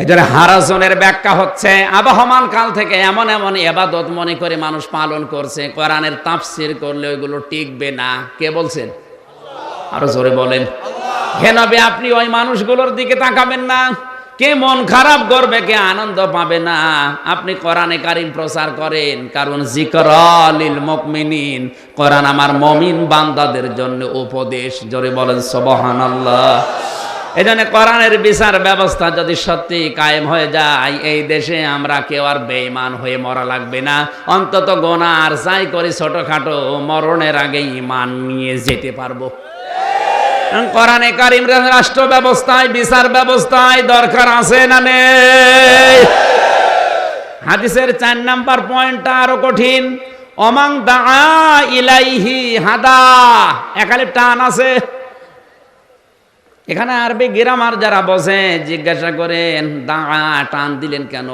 এই জন্য হারাজনের ব্যাখ্যা হচ্ছে, আবহমান কাল থেকে এমন এমন এবাদত মনে করে মানুষ পালন করছে, কোরআনের তাফসির করলে ওইগুলো টিকবে না। কে বলছেন? আরও জোরে বলেন। হে নবী, আপনি ওই মানুষগুলোর দিকে তাকাবেন না। কে মন খারাপ করবে, কে আনন্দ পাবে না। আপনি কোরআনে কারিম প্রচার করেন, কারণ জিকরালিল মুকমিনিন কোরআন আমার মমিন বান্দাদের জন্য উপদেশ। জোরে বলেন, সুবহানাল্লাহ। এই জন্য কোরআনের বিচার ব্যবস্থা যদি সত্যি কায়েম হয়ে যায়, এই দেশে আমরা কেউ আর বেঈমান হয়ে মরা লাগবে না। অন্তত গোনা আর যাই করি ছোটখাটো, মরণের আগে ইমান নিয়ে যেতে পারব। কোরআনে কারিম রাষ্ট্র ব্যবস্থায়, বিচার ব্যবস্থায় দরকার আছে না নেই? হাদিসের চার নাম্বার পয়েন্টটা আরও কঠিন। অমাং দা ইলাইহি হাদা। একালে টান আছে। এখানে আরবি গ্রামার যারা বসে জিজ্ঞাসা করেন, দাঁড়া, টান দিলেন কেন?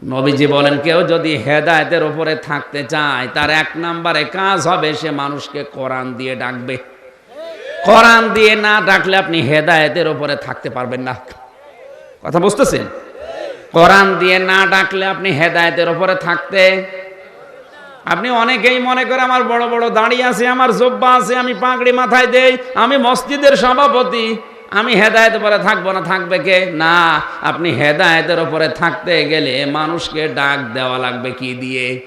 নবীজি বলেন, কেউ যদি হেদায়তের ওপরে থাকতে চায়, তার এক নম্বরে কাজ হবে, সে মানুষকে কোরআন দিয়ে ডাকবে। কোরআন দিয়ে না ডাকলে আপনি হেদায়তের ওপরে থাকতে পারবেন না। কথা বুঝতেছেন? কোরআন দিয়ে না ডাকলে আপনি হেদায়তের ওপরে থাকতে আপনি অনেকেই মনে করে আমার বড় বড় দাড়ি আছে, আমার জব্বা আছে, আমি পাগড়ি মাথায় দেই, আমি মসজিদের সভাপতি, আমি হেদায়েতের পরে থাকব না, থাকবে কে? না, আপনি হেদায়েতের ওপরে থাকতে গেলে মানুষকে ডাক দেওয়া লাগবে কি দিয়ে?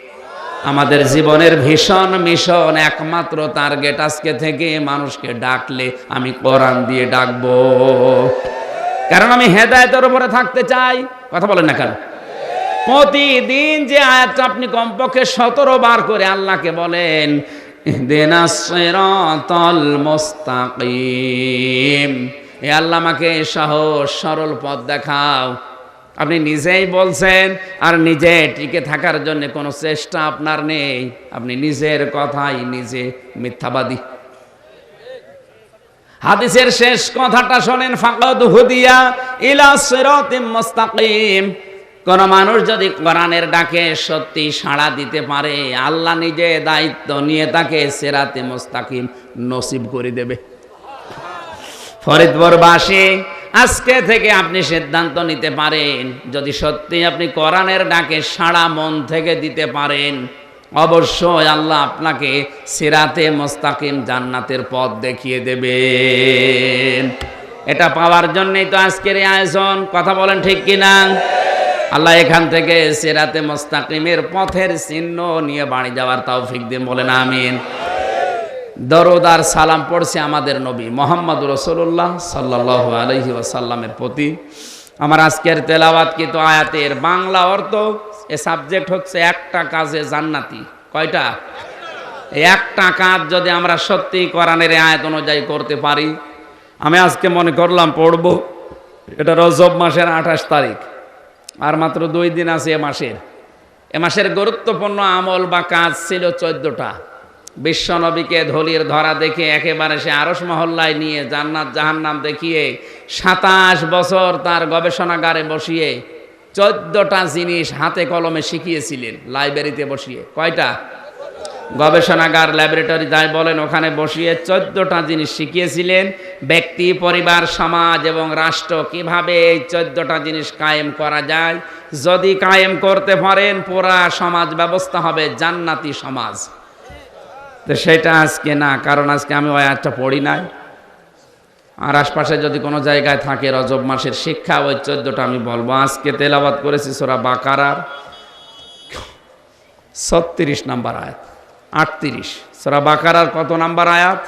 আমাদের জীবনের ভীষণ মিশন একমাত্র টার্গেট আজকে থেকে মানুষকে ডাকলে আমি কোরআন দিয়ে ডাকবো। কারণ আমি হেদায়তের ওপরে থাকতে চাই। কথা বলেন না কেন? প্রতিদিন যে আয়াতটা আপনি কমপক্ষে সতেরো বার করে আল্লাহকে বলেন আল্লাহ আমাকে সরল পথ দেখাও। আপনি নিজেই বলছেন, আর নিজে টিকে থাকার জন্য কোনো চেষ্টা আপনার নেই। আপনি নিজের কথাই নিজে মিথ্যাবাদী। হাদিসের শেষ কথাটা শোনেন, ফাকাদ হুদিয়া ইলা সিরাতিম মুস্তাকিম। কোন মানুষ যদি কোরআনের ডাকে সত্যি সাড়া দিতে পারে, আল্লাহ নিজে দায়িত্ব নিয়ে তাকে সেরাতে মোস্তাকিম নসিব করে দেবে। ফরিদপুরবাসী, আজকে থেকে আপনি সিদ্ধান্ত নিতে পারেন, যদি সত্যি আপনি কোরআনের ডাকে সাড়া মন থেকে দিতে পারেন, অবশ্যই আল্লাহ আপনাকে সিরাতে মোস্তাকিম জান্নাতের পথ দেখিয়ে দেবেন। এটা পাওয়ার জন্যই তো আজকের আয়োজন, কথা বলেন ঠিক কিনা? আল্লাহ এখান থেকে সেরাতে মোস্তাকিমের পথের চিহ্ন নিয়ে বাড়ি যাওয়ার তৌফিক দিন, বলেন আমিন। দরদ আর সালাম পড়ছে আমাদের নবী মোহাম্মদ রসুল্লাহ সাল্লাহ আলহি ওয়াসাল্লামের প্রতি। আমার আজকের তেলাওয়াত কিন্তু আয়াতের বাংলা অর্থ? এ সাবজেক্ট হচ্ছে একটা কাজে জান্নাতি। কয়টা? একটা কাজ যদি আমরা সত্যি কোরআনের আয়াত অনুযায়ী করতে পারি, আমি আজকে মনে করলাম পড়ব। এটা রজব মাসের আঠাশ তারিখ। আর মাত্র দুই দিন আছে এ মাসের। এ মাসের গুরুত্বপূর্ণ আমল বা কাজ ছিল চোদ্দটা। বিশ্বনবীকে ধলির ধরা দেখে একেবারে সে আরস মহল্লায় নিয়ে জান্নাত জাহান্নাম দেখিয়ে সাতাশ বছর তার গবেষণাগারে বসিয়ে চোদ্দটা জিনিস হাতে কলমে শিখিয়েছিলেন, লাইব্রেরিতে বসিয়ে। কয়টা? গবেষণাগার ল্যাবরেটরি যাই বলেন, ওখানে বসিয়ে চোদ্দটা জিনিস শিখিয়েছিলেন। ব্যক্তি, পরিবার, সমাজ এবং রাষ্ট্র, কীভাবে এই চোদ্দটা জিনিস কায়েম করা যায়? যদি কায়েম করতে পারেন, পুরা সমাজ ব্যবস্থা হবে, জান্নাতি সমাজ। তো সেটা আজকে না, কারণ আজকে আমি ওই একটা পড়ি নাই। আর আশপাশে যদি কোনো জায়গায় থাকে রজব মাসের শিক্ষা, ওই চোদ্দটা আমি বলব। আজকে তেলাবাদ করেছি সোরা বাকারার ছত্রিশ নাম্বার আয়াত। আটত্রিশ। সোরা বাকারার কত নাম্বার আয়াত?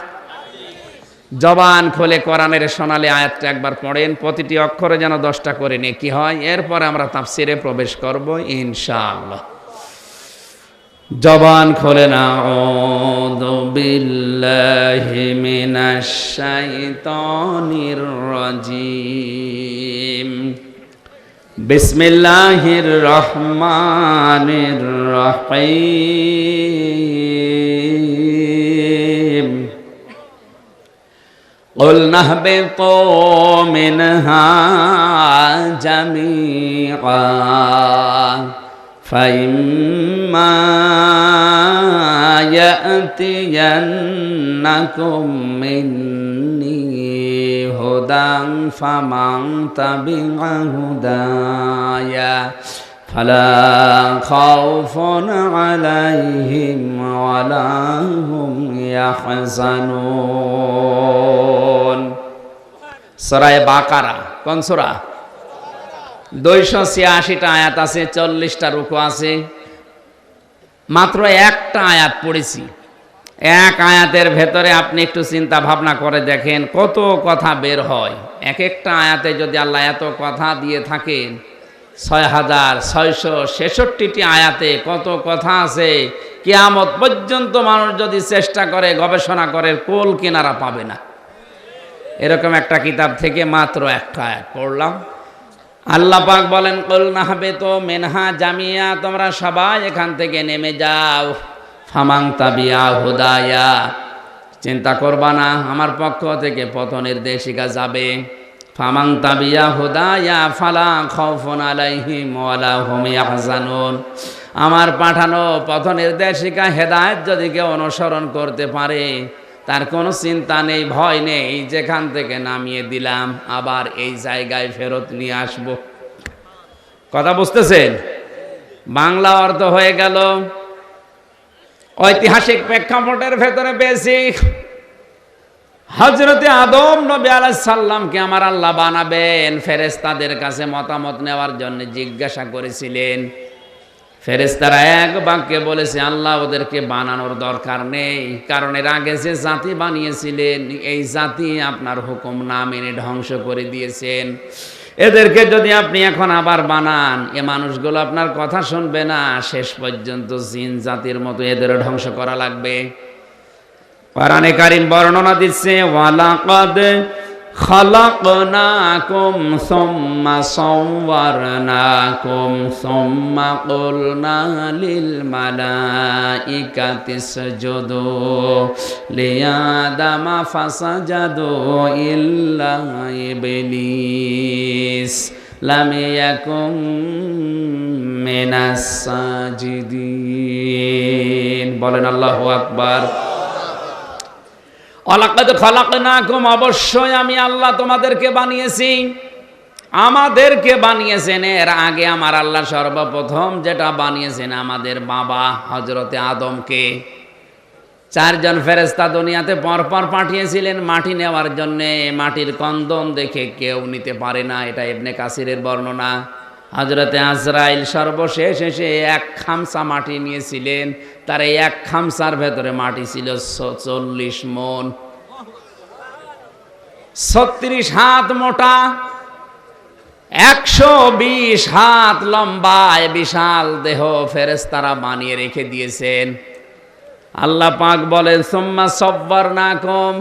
জবান খোলে কোরআনের সোনালি আয়াতটা একবার পড়েন, প্রতিটি অক্ষরে যেন দশটা করে নিয়ে কি হয়। এরপরে আমরা তাফসিরে প্রবেশ করব ইনশাআল্লাহ। জবান খোলে না ও বিল্লাহি মিনাশ শাইতানির রাজিম। বিসমিল্লাহির রহমানির রহিম قلنا اهبطوا منها جميعا فإما يأتينكم مني هدى فمن تبع هدايا فلا خوف عليهم ولا هم يحزنون সরায় বাকারা কোন সূরা দুইশো ছিয়াশিটা আয়াত আছে চল্লিশটা রুকু আছে মাত্র একটা আয়াত পড়েছি এক আয়াতের ভেতরে আপনি একটু চিন্তা ভাবনা করে দেখেন, কত কথা বের হয়। এক একটা আয়াতে যদি আল্লাহ এত কথা দিয়ে থাকেন, ছয় হাজার ছয়শো ছেষট্টিটি আয়াতে কত কথা আছে, কেয়ামত পর্যন্ত মানুষ যদি চেষ্টা করে, গবেষণা করে, কোল কিনারা পাবে না। এরকম একটা কিতাব থেকে মাত্র একটা আয়াত পড়লাম। আল্লাহ পাক বলেন, কল নাহবে তো মেনহা জামিয়া তোমরা সবাই এখান থেকে নেমে যাও। ফামাং তাবিয়া হুদায়া। চিন্তা করবা না, আমার পক্ষ থেকে পথ নির্দেশিকা যাবে। ফামাং তাবিয়া হুদায়া, ফালা খাউফুন আলাইহিম ওয়ালা হুম ইয়াহজানুন। আমার পাঠানো পথ নির্দেশিকা হেদায়েত যদি কেউ অনুসরণ করতে পারে, তার কোনো চিন্তা নেই, ভয় নেই, যেখান থেকে নামিয়ে দিলাম, আবার এই জায়গায় ফেরত নিয়ে আসব। কথা বুঝতেছেন? বাংলা অর্থ হয়ে গেল। ঐতিহাসিক প্রেক্ষাপটের ভেতরে পেয়েছি হজরতে আদম নবী আলাইসাল্লামকে আমার আল্লাহ বানাবেন। ফেরেস্তাদের কাছে মতামত নেওয়ার জন্য জিজ্ঞাসা করেছিলেন। ফেরেস্তারা এক বাক্যে বলেছে, আল্লাহ ওদেরকে বানানোর দরকার নেই, কারণ এর আগে যে জাতি বানিয়েছিলেন, এই জাতি আপনার হুকুম না মেনে ধ্বংস করে দিয়েছেন। এদেরকে যদি আপনি এখন আবার বানান, এ মানুষগুলো আপনার কথা শুনবে না। শেষ পর্যন্ত জিন জাতির মতো এদেরও ধ্বংস করা লাগবে। কোরআনে কারিম বর্ণনা দিচ্ছে, ওয়ালাকাদ خلقناكم ثم صورناكم ثم قلنا للملائكة اسجدوا لآدم فسجدوا إلا إبليس لم يكن من الساجدين بولن الله أكبر অলাকাদ খলাকনাকুম, অবশ্যই আমি আল্লাহ তোমাদেরকে বানিয়েছি। আমাদেরকে বানিয়েছেন, এর আগে আমার আল্লাহ সর্বপ্রথম যেটা বানিয়েছেন আমাদের বাবা হজরতে আদমকে। চারজন ফেরেস্তা দুনিয়াতে পরপর পাঠিয়েছিলেন মাটি নেওয়ার জন্যে। মাটির কন্দন দেখে কেউ নিতে পারে না, এটা এমনি কাসিরের বর্ণনা। হজরতে আজরাইল সর্বশেষ এসে এক খামসা মাটি নিয়েছিলেন। তার এই এক খামসার ভেতরে মাটি ছিল চল্লিশ মন। ছত্রিশ হাত মোটা, একশো বিশ হাত লম্বায় বিশাল দেহ ফেরেস্তারা বানিয়ে রেখে দিয়েছেন। আল্লাহ পাক বলেন, সোম্মা সব্বার না কম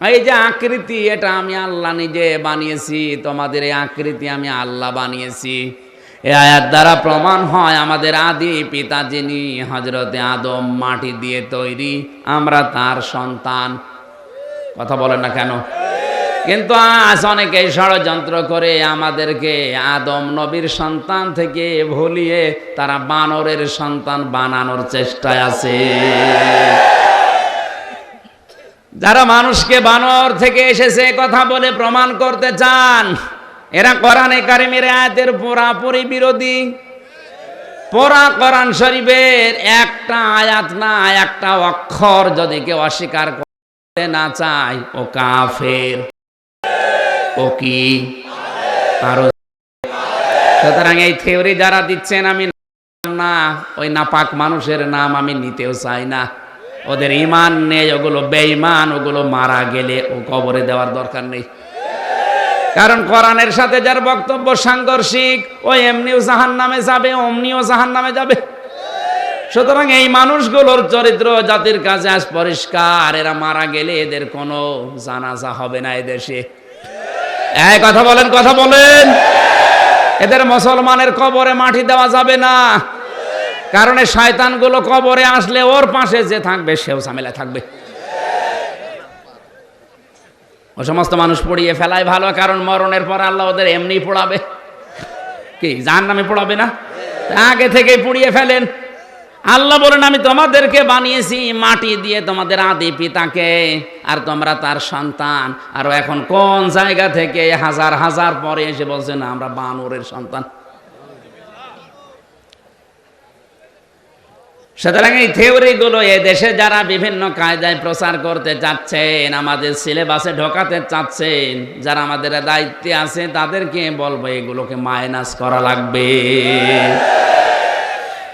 এই যে আকৃতি, এটা আমি আল্লাহ নিজে বানিয়েছি, তোমাদের এই আকৃতি আমি আল্লাহ বানিয়েছি। এ আয়াত দ্বারা প্রমাণ হয় আমাদের আদি পিতা যিনি হজরতে আদম মাটি দিয়ে তৈরি, আমরা তার সন্তান। কথা বলেন না কেন? কিন্তু আজ অনেকেই ষড়যন্ত্র করে আমাদেরকে আদম নবীর সন্তান থেকে ভুলিয়ে তারা বানরের সন্তান বানানোর চেষ্টায় আছে। যারা মানুষকে বানর থেকে এসেছে কথা বলে প্রমাণ করতে চান, এরা কোরআনে কারিমের আয়াতের পুরাপুরি বিরোধী। পোড়া কোরআন শরীফের একটা আয়াত না, একটা অক্ষর যদি কেউ অস্বীকার করতে না চায়, ও কাফের, ও কি? সুতরাং এই থিওরি যারা দিচ্ছেন আমি না, ওই নাপাক মানুষের নাম আমি নিতেও চাই না। ওদের ইমান নেই, ওগুলো বেঈমান, ওগুলো মারা গেলে ও কবরে দেওয়ার দরকার নেই। কারণ কোরআনের সাথে যার বক্তব্য সাংঘর্ষিক, ও এমনিও জাহান নামে যাবে, অমনিও জাহান নামে যাবে। সুতরাং এই মানুষগুলোর চরিত্র জাতির কাছে আজ পরিষ্কার, এরা মারা গেলে এদের কোনো জানাজা হবে না এদেশে এই কথা বলেন কথা বলেন। এদের মুসলমানের কবরে মাটি দেওয়া যাবে না। কারণ এই শয়তানগুলো কবরে আসলে ওর পাশে যে থাকবে, সেও ঝামেলা থাকবে। ও সমস্ত মানুষ পড়িয়ে ফেলায় ভালো, কারণ মরণের পর আল্লাহ ওদের এমনি পড়াবে। কি যার নামে পড়াবে না? আগে থেকেই পুড়িয়ে ফেলেন। আল্লাহ বলেন, আমি তোমাদেরকে বানিয়েছি মাটি দিয়ে তোমাদের আদি পিতাকে, আর তোমরা তার সন্তান। আর এখন কোন জায়গা থেকে হাজার হাজার পরে এসে বলছে, না, আমরা বানরের সন্তান। সুতরাং এই থিওরিগুলো দেশে যারা বিভিন্ন কায়দায় প্রচার করতে চাচ্ছেন, আমাদের সিলেবাসে ঢোকাতে চাচ্ছেন, যারা আমাদের দায়িত্বে আছে, তাদেরকে বলব এগুলোকে মাইনাস করা লাগবে।